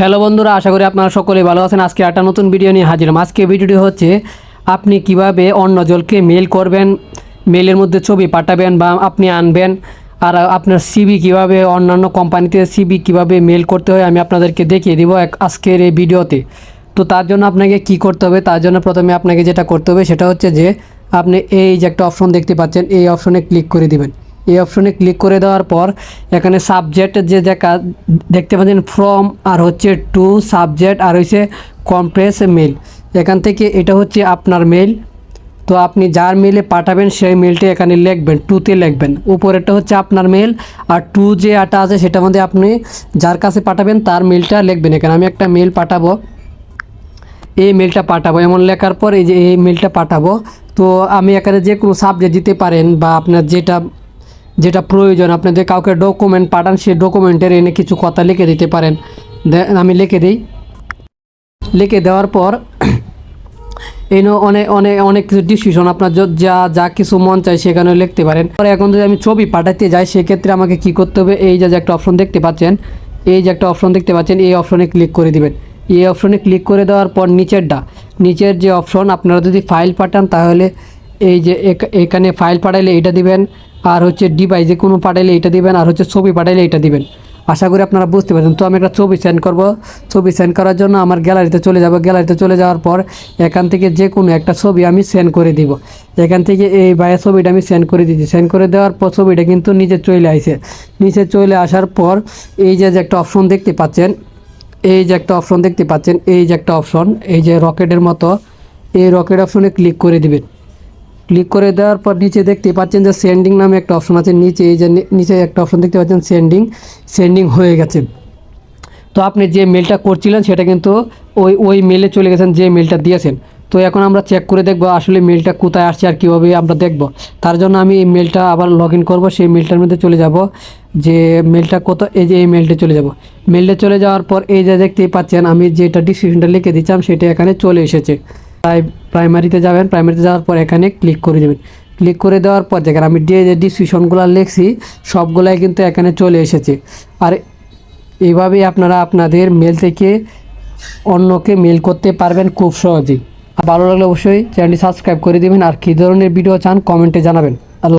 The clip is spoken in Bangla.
হ্যালো বন্ধুরা, আশা করি আপনারা সকলে ভালো আছেন। আজকে একটা নতুন ভিডিও নিয়ে হাজির। আজকে ভিডিওটি হচ্ছে, আপনি কীভাবে অন্য জলকে মেল করবেন মেলের মধ্যে ছবি পাঠাবেন বা আপনি আনবেন, আর আপনার সিবি কীভাবে, অন্যান্য কোম্পানিতে সিবি কীভাবে মেল করতে হয়, আমি আপনাদেরকে দেখিয়ে দিব এক আজকের এই ভিডিওতে তো। তার জন্য আপনাকে কি করতে হবে, তার জন্য প্রথমে আপনাকে যেটা করতে হবে, সেটা হচ্ছে যে, আপনি এই যে একটা অপশন দেখতে পাচ্ছেন, এই অপশনে ক্লিক করে দিবেন। এই অপশনে ক্লিক করে দেওয়ার পর এখানে সাবজেক্ট যে দেখা, দেখতে পাচ্ছেন ফ্রম আর হচ্ছে টু সাবজেক্ট আর হচ্ছে কমপ্রেস মেল এখান থেকে এটা হচ্ছে আপনার মেল তো আপনি যার মেলে পাঠাবেন সেই মেলটা এখানে লিখবেন টুতে লিখবেন। উপরেরটা হচ্ছে আপনার মেল আর টু যে আটা আছে সেটার মধ্যে আপনি যার কাছে পাঠাবেন তার মেলটা লিখবেন। এখানে আমি একটা মেল পাঠাবো। এই মেলটা পাঠাবো। এমন লেখার পর এই যে এই মেলটা পাঠাবো। তো আমি এখানে যে কোনো সাবজেক্ট দিতে পারেন বা আপনার যেটা যেটা প্রয়োজন, আপনি যে কাউকে ডকুমেন্ট পাঠান সেই ডকুমেন্টের এনে কিছু কথা লিখে দিতে পারেন। আমি লিখে দিই। লিখে দেওয়ার পর এনে অনেক অনেক অনেক কিছু ডিসিশন আপনার যা যা কিছু মন চায় সেখানে লিখতে পারেন। পরে এখন যদি আমি ছবি পাঠাতে যাই, সেক্ষেত্রে আমাকে কি করতে হবে? এই যে একটা অপশন দেখতে পাচ্ছেন, এই যে একটা অপশন দেখতে পাচ্ছেন, এই অপশনে ক্লিক করে দিবেন। এই অপশনে ক্লিক করে দেওয়ার পর নিচেরটা, নিচের যে অপশন আপনারা যদি ফাইল পাঠান, তাহলে এই যে এখ- এখানে ফাইল পাঠাইলে এটা দিবেন, আর হচ্ছে ডিভাইস কোনো পাঠাইলে এটা দিবেন, আর হচ্ছে ছবি পাঠাইলে এটা দিবেন। আশা করি আপনারা বুঝতে পারছেন। তো আমি একটা ছবি সেন্ড করব। ছবি সেন্ড করার জন্য আমার গ্যালারিতে চলে যাব। গ্যালারিতে চলে যাওয়ার পর এখান থেকে যে কোনো একটা ছবি আমি সেন্ড করে দিব। এখান থেকে এই বাইরের ছবিটা আমি সেন্ড করে দিচ্ছি সেন্ড করে দেওয়ার পর ছবিটা কিন্তু নিচে চলে আসে। নিচে চলে আসার পর এই যে একটা অপশন দেখতে পাচ্ছেন, এই যে একটা অপশন দেখতে পাচ্ছেন, এই যে একটা অপশন এই যে রকেটের মতো, এই রকেট অপশনে ক্লিক করে দিবেন। ক্লিক করে দেওয়ার পর নিচে দেখতে পাচ্ছেন যে সেন্ডিং নামে একটা অপশন আছে। নিচে এই যে নিচে একটা অপশন দেখতে পাচ্ছেন সেন্ডিং সেন্ডিং হয়ে গেছে। তো আপনি যে মেলটা করছিলেন সেটা কিন্তু ওই ওই মেলে চলে গেছেন, যে মেলটা দিয়েছেন। তো এখন আমরা চেক করে দেখব আসলে মেলটা কোথায় আসছে আর কীভাবে আমরা দেখব। তার জন্য আমি এই মেলটা আবার লগ ইন করব, সেই মেলটার মধ্যে চলে যাব। যে মেলটা কত, এই যে এই মেলটা চলে যাব। মেলটা চলে যাওয়ার পর এই যে দেখতেই পাচ্ছেন, আমি যেটা ডিসক্রিপশনটা লিখে দিচ্ছিলাম, সেটা এখানে চলে এসেছে। প্রাইমারিতে যাবেন, প্রাইমারিতে যাওয়ার পর এখানে ক্লিক করে দেবেন। ক্লিক করে দেওয়ার পর যেখানে আমি যে যে ডিসক্রিপশনগুলো লিখছি, সবগুলাই কিন্তু এখানে চলে এসেছে। আর এইভাবেই আপনারা আপনাদের মেল থেকে অন্যকে মেল করতে পারবেন খুব সহজেই। ভালো লাগলে অবশ্যই চ্যানেলটি সাবস্ক্রাইব করে দেবেন। আর কী ধরনের ভিডিও চান কমেন্টে জানাবেন।